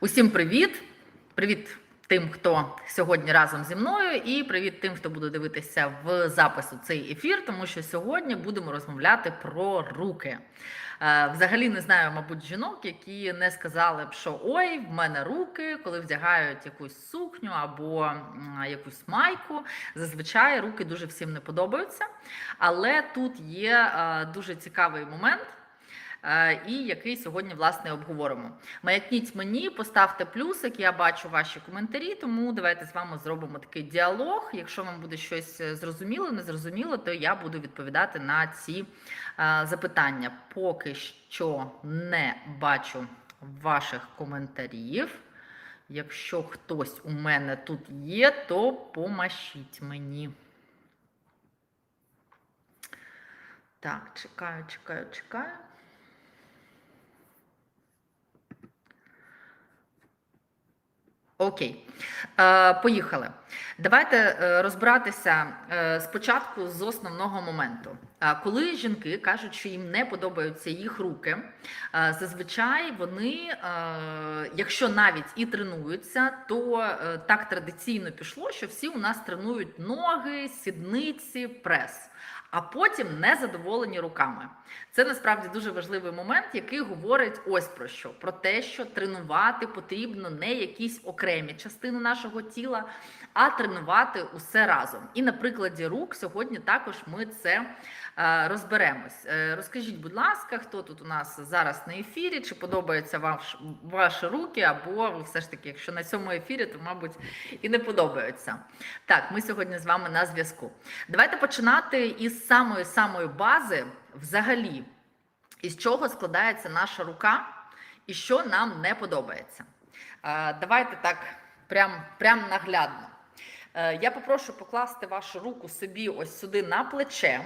Усім привіт! Привіт тим, хто сьогодні разом зі мною, і привіт тим, хто буде дивитися в запису цей ефір, тому що сьогодні будемо розмовляти про руки. Е, Взагалі не знаю, мабуть, жінок, які не сказали б, що ой, в мене руки, коли вдягають якусь сукню або якусь майку. Зазвичай руки дуже всім не подобаються. Але тут є е, дуже цікавий момент. Е, І який сьогодні власне обговоримо. Маякніть мені, поставте плюсик, я бачу ваші коментарі, тому давайте з вами зробимо такий діалог. Якщо вам буде щось е, зрозуміло, не зрозуміло, то я буду відповідати на ці е, запитання. Поки що не бачу ваших коментарів. Якщо хтось у мене тут є, то помашіть мені. Так, чекаю, чекаю, чекаю. Окей, е, поїхали. Давайте е, розбиратися е, спочатку з основного моменту. Коли жінки кажуть, що їм не подобаються їх руки, зазвичай вони, якщо навіть і тренуються, то так традиційно пішло, що всі у нас тренують ноги, сідниці, прес. А потім не задоволені руками. Це насправді дуже важливий момент, який говорить ось про що: про те, що тренувати потрібно не якісь окремі частини нашого тіла, а тренувати усе разом. І на прикладі рук сьогодні також ми це розберемось. Е, розкажіть, будь ласка, хто тут у нас зараз на ефірі? Чи подобаються ваш, ваші руки, або все ж таки, якщо на цьому ефірі, то мабуть і не подобаються. Так, ми сьогодні з вами на зв'язку. Давайте починати із самої самої бази, взагалі, із чого складається наша рука і що нам не подобається. Е, Давайте так, прям, прям наглядно. Е, Я попрошу покласти вашу руку собі ось сюди на плече.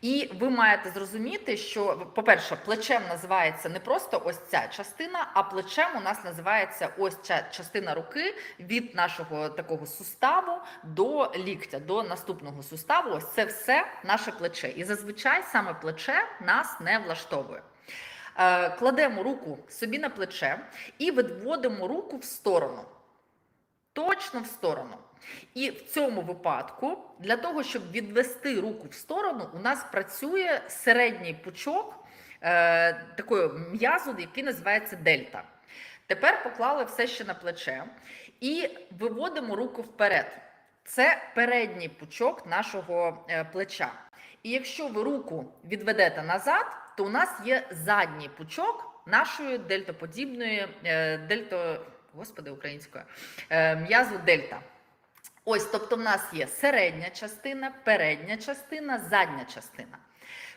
І ви маєте зрозуміти, що, по-перше, плечем називається не просто ось ця частина, а плечем у нас називається ось ця частина руки від нашого такого суставу до ліктя, до наступного суставу. Ось це все наше плече. І зазвичай саме плече нас не влаштовує. Е, Кладемо руку собі на плече і відводимо руку в сторону. Точно в сторону. І в цьому випадку, для того, щоб відвести руку в сторону, у нас працює середній пучок е, такої м'язу, який називається дельта. Тепер поклали все ще на плече і виводимо руку вперед. Це передній пучок нашого е, плеча. І якщо ви руку відведете назад, то у нас є задній пучок нашої дельтоподібної е, дельто, господи, українською е, м'язу дельта. Ось, тобто, в нас є середня частина, передня частина, задня частина.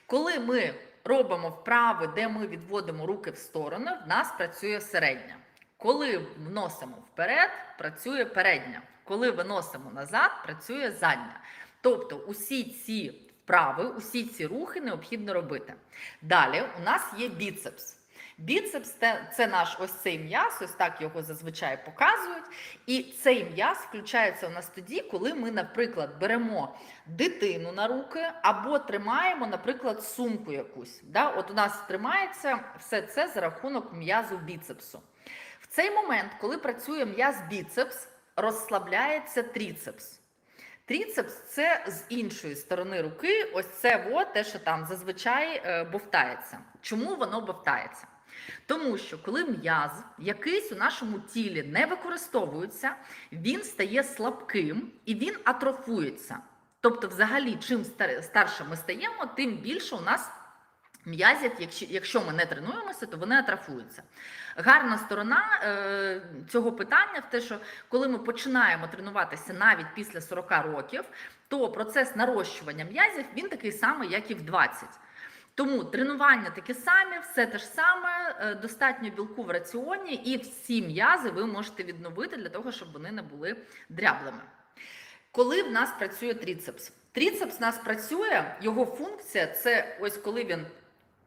Коли ми робимо вправи, де ми відводимо руки в сторону, в нас працює середня. Коли вносимо вперед, працює передня. Коли виносимо назад, працює задня. Тобто, усі ці вправи, усі ці рухи необхідно робити. Далі у нас є біцепс. Біцепс це, наш ось цей м'яз, ось так його зазвичай показують. І цей м'яз включається у нас тоді, коли ми, наприклад, беремо дитину на руки або тримаємо, наприклад, сумку якусь. Да? От у нас тримається все це за рахунок м'язу біцепсу. В цей момент, коли працює м'яз біцепс, розслабляється тріцепс. Тріцепс це з іншої сторони руки, ось це от, те, що там зазвичай е, бовтається. Чому воно бовтається? Тому що коли м'яз якийсь у нашому тілі не використовується, він стає слабким і він атрофується. Тобто, взагалі, чим старше ми стаємо, тим більше у нас м'язів, якщо, ми не тренуємося, то вони атрофуються. Гарна сторона е, цього питання в те, що коли ми починаємо тренуватися навіть після 40 років, то процес нарощування м'язів він такий самий, як і в 20. Тому тренування такі самі, все те ж саме, е, достатньо білку в раціоні, і всі м'язи ви можете відновити для того, щоб вони не були дряблими. Коли в нас працює тріцепс? Тріцепс в нас працює, його функція це ось коли він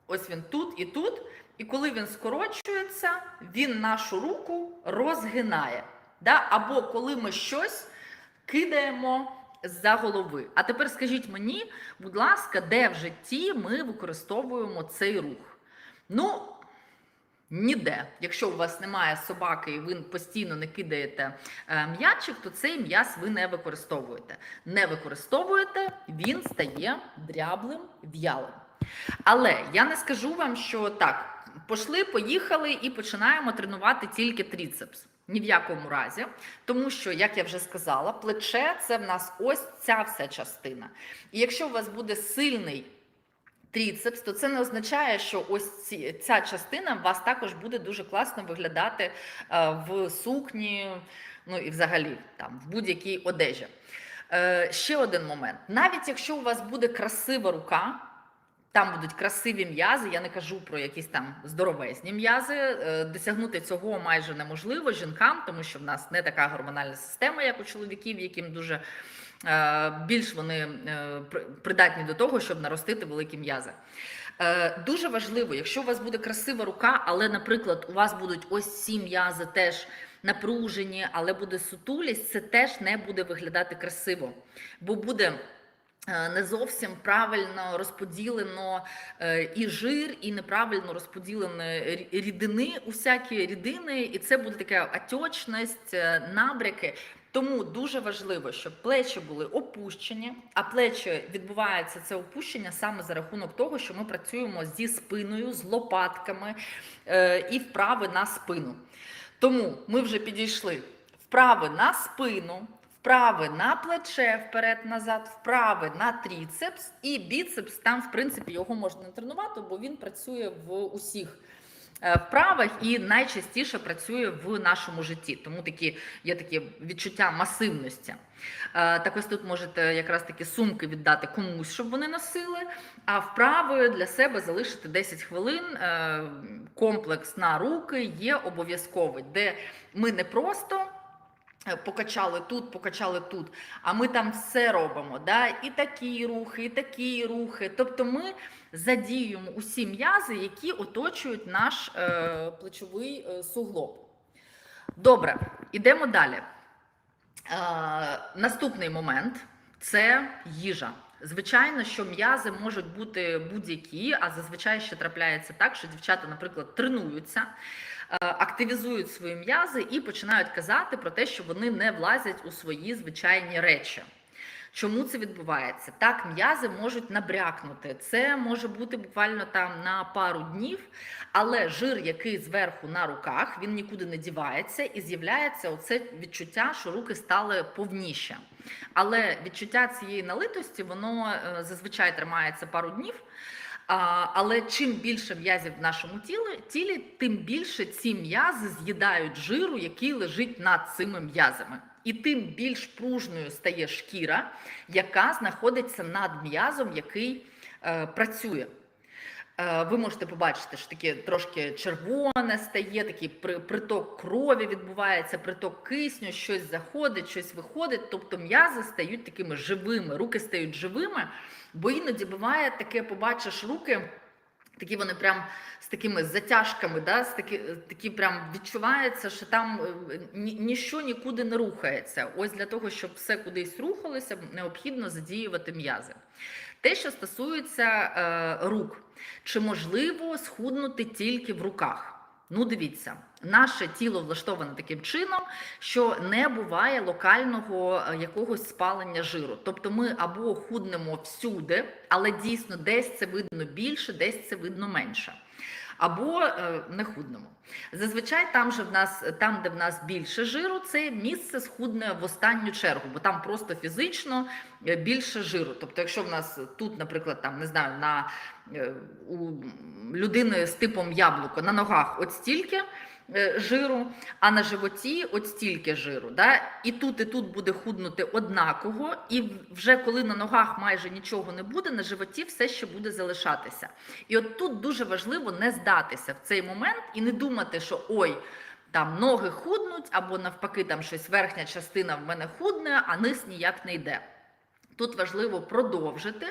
ось він тут і тут, і коли він скорочується, він нашу руку розгинає. Да? Або коли ми щось кидаємо за голови. А тепер скажіть мені, будь ласка, де в житті ми використовуємо цей рух? Ну, Ніде. Якщо у вас немає собаки і ви постійно не кидаєте е, м'ячик, то цей м'яз ви не використовуєте. Не використовуєте, він стає дряблим, в'ялим. Але я не скажу вам, що так, пішли, поїхали і починаємо тренувати тільки тріцепс. Ні в якому разі, тому що, як я вже сказала, плече це в нас ось ця вся частина. І якщо у вас буде сильний тріцепс, то це не означає, що ось ці, ця частина у вас також буде дуже класно виглядати е, в сукні, ну і взагалі там в будь-якій одежі. Е, ще один момент: навіть якщо у вас буде красива рука. Там будуть красиві м'язи. Я не кажу про якісь там здоровезні м'язи. Е, Досягнути цього майже неможливо жінкам, тому що в нас не така гормональна система, як у чоловіків, яким дуже е, більш вони е, придатні до того, щоб наростити великі м'язи. Дуже важливо, якщо у вас буде красива рука, але, наприклад, у вас будуть ось ці м'язи теж напружені, але буде сутулість, це теж не буде виглядати красиво, бо буде. Е, Не зовсім правильно розподілено е, і жир, і неправильно розподілені рі- рідини, усякі рідини, і це буде така отечність, е, набряки. Тому дуже важливо, щоб плечі були опущені, а плечі відбувається це опущення саме за рахунок того, що ми працюємо зі спиною, з лопатками і вправи на спину. Тому ми вже підійшли вправи на спину, вправи на плече вперед-назад, вправи на тріцепс і біцепс. Там, в принципі, його можна тренувати, бо він працює в усіх е, вправах і найчастіше працює в нашому житті. Тому такі є такі відчуття масивності. Е, Так ось тут можете якраз таки сумки віддати комусь, щоб вони носили, а вправи для себе залишити 10 хвилин. Е, Комплекс на руки є обов'язковий, де ми не просто. Е, Покачали тут, покачали тут, а ми там все робимо. Да? І такі рухи, і такі рухи. Тобто ми задіюємо усі м'язи, які оточують наш е, плечовий е, суглоб. Добре, ідемо далі. Е, наступний момент це їжа. Звичайно, що м'язи можуть бути будь-які, а зазвичай ще трапляється так, що дівчата, наприклад, тренуються, активізують свої м'язи і починають казати про те, що вони не влазять у свої звичайні речі. Чому це відбувається? Так, м'язи можуть набрякнути. Це може бути буквально там на пару днів, але жир, який зверху на руках, він нікуди не дівається, і з'являється оце відчуття, що руки стали повніші. Але відчуття цієї налитості, воно е, зазвичай тримається пару днів. Але чим більше м'язів в нашому тілі, тілі, тим більше ці м'язи з'їдають жиру, який лежить над цими м'язами. І тим більш пружною стає шкіра, яка знаходиться над м'язом, який е, працює. Е, Ви можете побачити, що таке трошки червоне стає, такий приток крові відбувається, приток кисню, щось заходить, щось виходить. Тобто м'язи стають такими живими, руки стають живими, бо іноді буває таке, побачиш руки. Такі вони прям з такими затяжками, да, з такі, такі прям відчувається, що там е, ні, ніщо нікуди не рухається. Ось для того, щоб все кудись рухалося, необхідно задіювати м'язи. Те, що стосується е, рук, чи можливо схуднути тільки в руках? Ну, дивіться, наше тіло влаштоване таким чином, що не буває локального е, якогось спалення жиру. Тобто ми або худнемо всюди, але дійсно десь це видно більше, десь це видно менше. Або на не худнемо. Зазвичай там же в нас, там, де в нас більше жиру, це місце схудне в останню чергу, бо там просто фізично е, більше жиру. Тобто, якщо в нас тут, наприклад, там не знаю, на е, у людини з типом яблуко на ногах от стільки е, жиру, а на животі от стільки жиру. Да? І тут, і тут буде худнути однаково, і вже коли на ногах майже нічого не буде, на животі все ще буде залишатися. І от тут дуже важливо не здатися в цей момент і не думати, що ой. Там ноги худнуть, або навпаки, там щось верхня частина в мене худне, а низ ніяк не йде. Тут важливо продовжити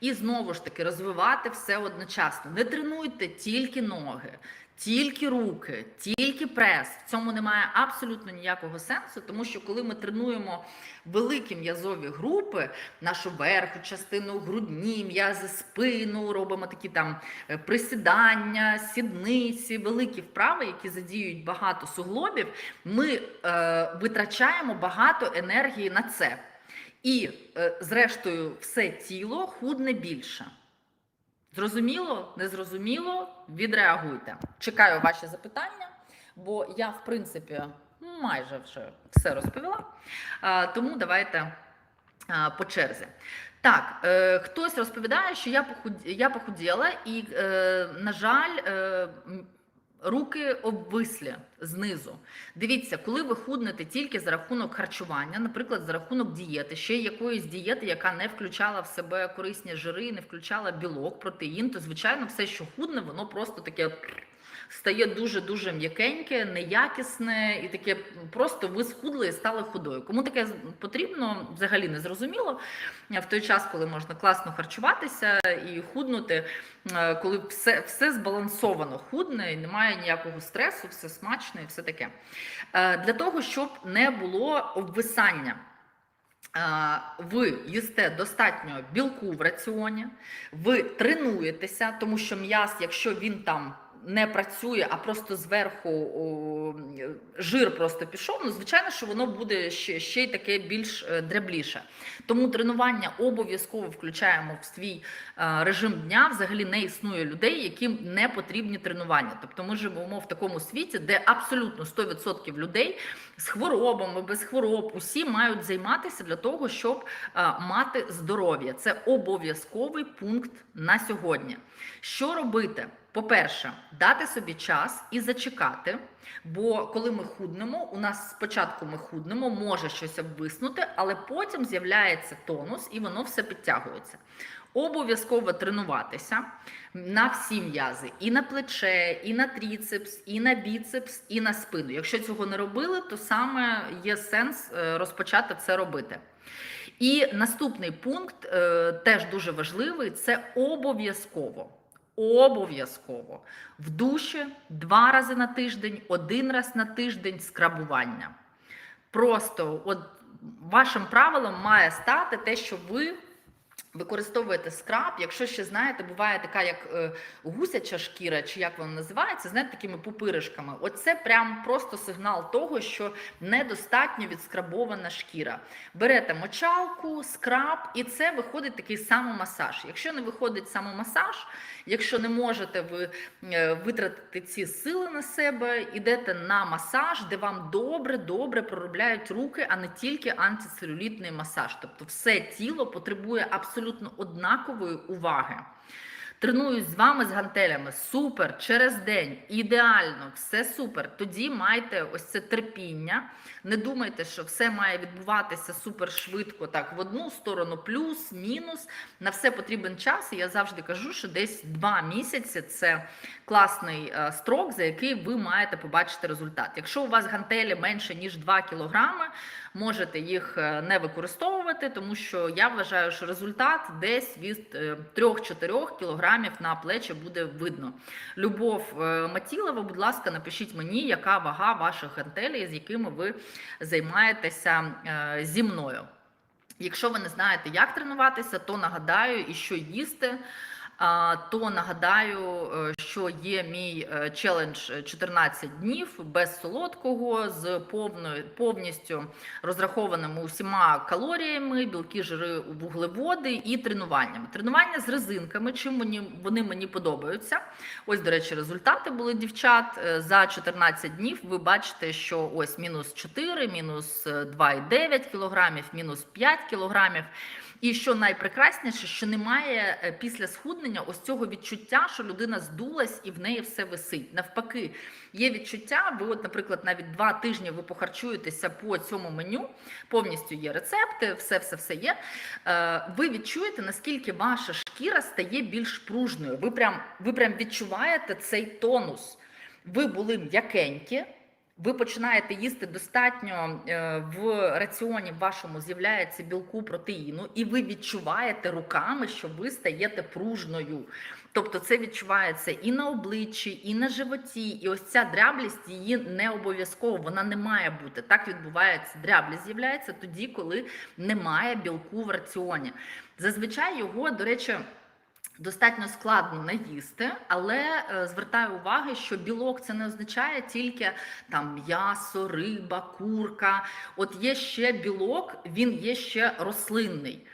і знову ж таки розвивати все одночасно. Не тренуйте тільки ноги, тільки руки, тільки прес. В цьому немає абсолютно ніякого сенсу, тому що коли ми тренуємо великі м'язові групи, нашу верхню частину, грудні м'язи, спину, робимо такі там е, присідання, сідниці, великі вправи, які задіють багато суглобів, ми е, витрачаємо багато енергії на це. І, е, зрештою, все тіло худне більше. Зрозуміло? Незрозуміло? Відреагуйте. Чекаю ваші запитання, бо я, в принципі, майже вже все розповіла. Тому давайте по черзі. Так, е, хтось розповідає, що я похуд... я похуділа, і, е, на жаль, е, руки обвислі знизу. Дивіться, коли ви худнете тільки за рахунок харчування, наприклад, за рахунок дієти, ще якоїсь дієти, яка не включала в себе корисні жири, не включала білок, протеїн, то звичайно все, що худне, воно просто таке. Стає дуже дуже м'якеньке, неякісне і таке просто ви схудли і стали худою. Кому таке потрібно, взагалі не зрозуміло. В той час, коли можна класно харчуватися і худнути, е, коли все, все збалансовано худне і немає ніякого стресу, все смачно і все таке. Е, Для того, щоб не було обвисання. Е, Ви їсте достатньо білку в раціоні, ви тренуєтеся, тому що м'яз, якщо він там не працює, а просто зверху о, жир просто пішов, ну звичайно, що воно буде ще, ще й таке більш е, дребліше. Тому тренування обов'язково включаємо в свій е, режим дня. Взагалі не існує людей, яким не потрібні тренування. Тобто ми живемо в такому світі, де абсолютно 100% людей з хворобами, без хвороб, усі мають займатися для того, щоб е, мати здоров'я. Це обов'язковий пункт на сьогодні. Що робити? По-перше, дати собі час і зачекати. Бо коли ми худнемо, у нас спочатку ми худнемо, може щось обвиснути, але потім з'являється тонус і воно все підтягується. Обов'язково тренуватися на всі м'язи, і на плече, і на тріцепс, і на біцепс, і на спину. Якщо цього не робили, то саме є сенс е, розпочати це робити. І наступний пункт е, теж дуже важливий: це обов'язково. Обов'язково в душі два рази на тиждень, один раз на тиждень скрабування. Просто от вашим правилом має стати те, що ви використовуєте скраб. Якщо ще знаєте, буває така, як е, гусяча шкіра, чи як вона називається, знаєте, такими пупиришками. Оце прям просто сигнал того, що недостатньо відскрабована шкіра. Берете мочалку, скраб, і це виходить такий самомасаж. Якщо не виходить самомасаж, якщо не можете ви е, витратити ці сили на себе, ідете на масаж, де вам добре, добре проробляють руки, а не тільки антицелюлітний масаж. Тобто все тіло потребує абсолютно однакової уваги. Тренуюсь з вами з гантелями. Супер, через день, ідеально, все супер. Тоді майте ось це терпіння. Не думайте, що все має відбуватися супер швидко, так в одну сторону, плюс, мінус. На все потрібен час. І я завжди кажу, що десь два місяці це класний е, строк, за який ви маєте побачити результат. Якщо у вас гантелі менше ніж 2 кілограми, можете їх е, не використовувати, тому що я вважаю, що результат десь від е, 3-4 кілограмів на плечі буде видно. Любов е, Матілова, будь ласка, напишіть мені, яка вага ваших гантелей, з якими ви займаєтеся е, зі мною. Якщо ви не знаєте, як тренуватися, то нагадаю і що їсти. То нагадаю, е, що є мій е, челендж 14 днів без солодкого, з повною повністю розрахованими усіма калоріями, білки, жири, вуглеводи і тренуваннями. Тренування з резинками, чим мені вони мені подобаються. Ось, до речі, результати були дівчат Е, за 14 днів. Ви бачите, що ось мінус 4, мінус 2,9 кілограмів, мінус 5 кілограмів. І що найпрекрасніше, що немає е, після схуднення ось цього відчуття, що людина здулась і в неї все висить. Навпаки, є відчуття. Ви, от, наприклад, навіть два тижні ви похарчуєтеся по цьому меню, повністю є рецепти, все, все, все є. Е, Ви відчуєте, наскільки ваша шкіра стає більш пружною. Ви прям, ви прям відчуваєте цей тонус. Ви були м'якенькі. Ви починаєте їсти достатньо е, в раціоні вашому з'являється білку протеїну, і ви відчуваєте руками, що ви стаєте пружною. Тобто це відчувається і на обличчі, і на животі. І ось ця дряблість її не обов'язково, вона не має бути. Так відбувається. Дряблість з'являється тоді, коли немає білку в раціоні. Зазвичай його, до речі. Достатньо складно наїсти, але е, звертаю увагу, що білок це не означає тільки там м'ясо, риба, курка. От є ще білок, він є ще рослинний.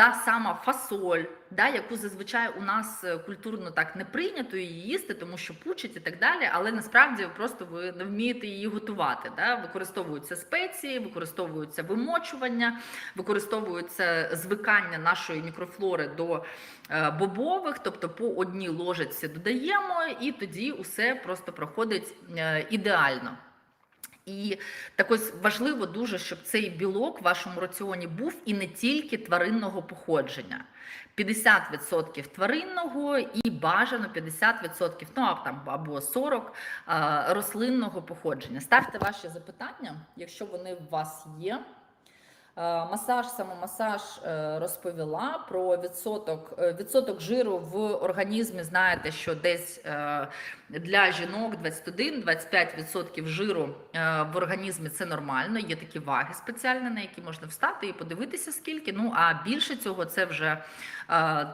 Та сама фасоль, да, яку зазвичай у нас е, культурно так не прийнято її їсти, тому що пучить і так далі. Але насправді просто ви не вмієте її готувати. Да? Використовуються спеції, використовуються вимочування, використовується звикання нашої мікрофлори до е, бобових, тобто по одній ложечці додаємо, і тоді усе просто проходить е, ідеально. І так ось важливо дуже, щоб цей білок в вашому раціоні був і не тільки тваринного походження. 50% тваринного і бажано 50%, ну там або 40 рослинного походження. Ставте ваші запитання, якщо вони у вас є. Е, Масаж, самомасаж е, розповіла про відсоток, е, відсоток жиру в організмі. Знаєте, що десь для жінок 21-25% жиру в організмі це нормально. Є такі ваги спеціальні, на які можна встати і подивитися, скільки. Ну а більше цього це вже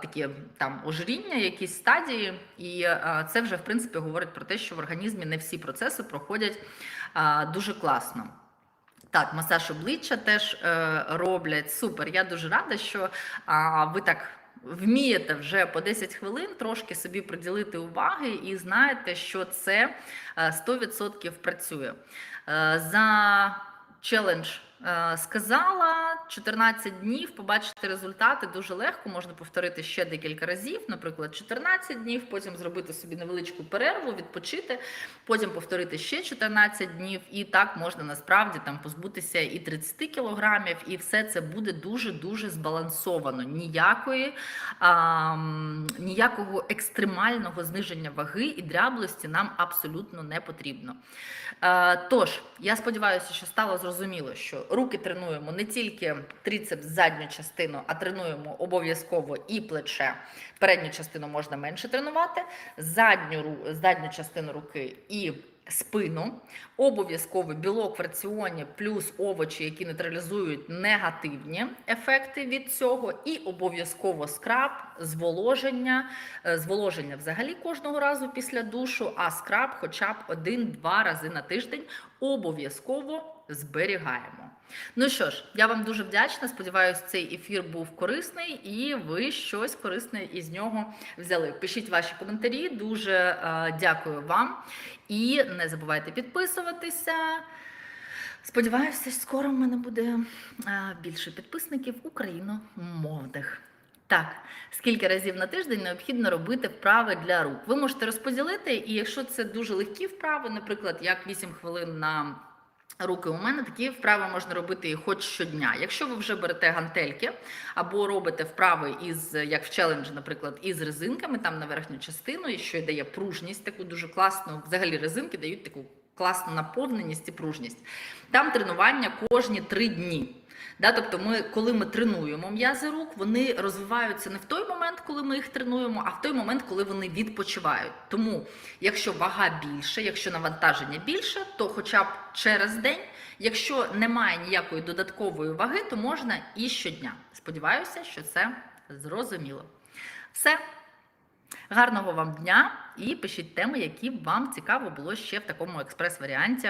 такі там ожиріння, якісь стадії, і це вже в принципі говорить про те, що в організмі не всі процеси проходять дуже класно. Так, масаж обличчя теж е, роблять. Супер. Я дуже рада, що ви так вмієте вже по 10 хвилин трошки собі приділити уваги і знаєте, що це е, 100% працює. Е, за челендж е, сказала 14 днів. Побачити результати дуже легко. Можна повторити ще декілька разів, наприклад, 14 днів, потім зробити собі невеличку перерву, відпочити, потім повторити ще 14 днів, і так можна насправді там позбутися і 30 кілограмів, і все це буде дуже дуже збалансовано. Ніякої а, ніякого екстремального зниження ваги і дряблості нам абсолютно не потрібно. Е, Тож, я сподіваюся, що стало зрозуміло, що руки тренуємо не тільки трицепс, задню частину, а тренуємо обов'язково і плече. Передню частину можна менше тренувати, задню, задню частину руки і спину. Обов'язково білок в раціоні плюс овочі, які нейтралізують негативні ефекти від цього, і обов'язково скраб, зволоження, Е, зволоження взагалі кожного разу після душу, а скраб хоча б один-два рази на тиждень обов'язково зберігаємо. Ну що ж, я вам дуже вдячна. Сподіваюсь, цей ефір був корисний і ви щось корисне із нього взяли. Пишіть ваші коментарі. Дуже е, дякую вам. І не забувайте підписуватися. Сподіваюся, скоро в мене буде е, більше підписників україномовних. Так, скільки разів на тиждень необхідно робити вправи для рук? Ви можете розподілити, і якщо це дуже легкі вправи, наприклад, як 8 хвилин на руки у мене, такі вправи можна робити хоч щодня. Якщо ви вже берете гантельки або робите вправи із, як в челенджі, наприклад, із резинками там на верхню частину, і що дає пружність, таку дуже класну, взагалі резинки дають таку класну наповненість і пружність. Там тренування кожні три дні. Да, тобто, ми, коли ми тренуємо м'язи рук, вони розвиваються не в той момент, коли ми їх тренуємо, а в той момент, коли вони відпочивають. Тому, якщо вага більше, якщо навантаження більше, то хоча б через день, якщо немає ніякої додаткової ваги, то можна і щодня. Сподіваюся, що це зрозуміло. Все. Гарного вам дня і пишіть теми, які вам цікаво було ще в такому експрес-варіанті.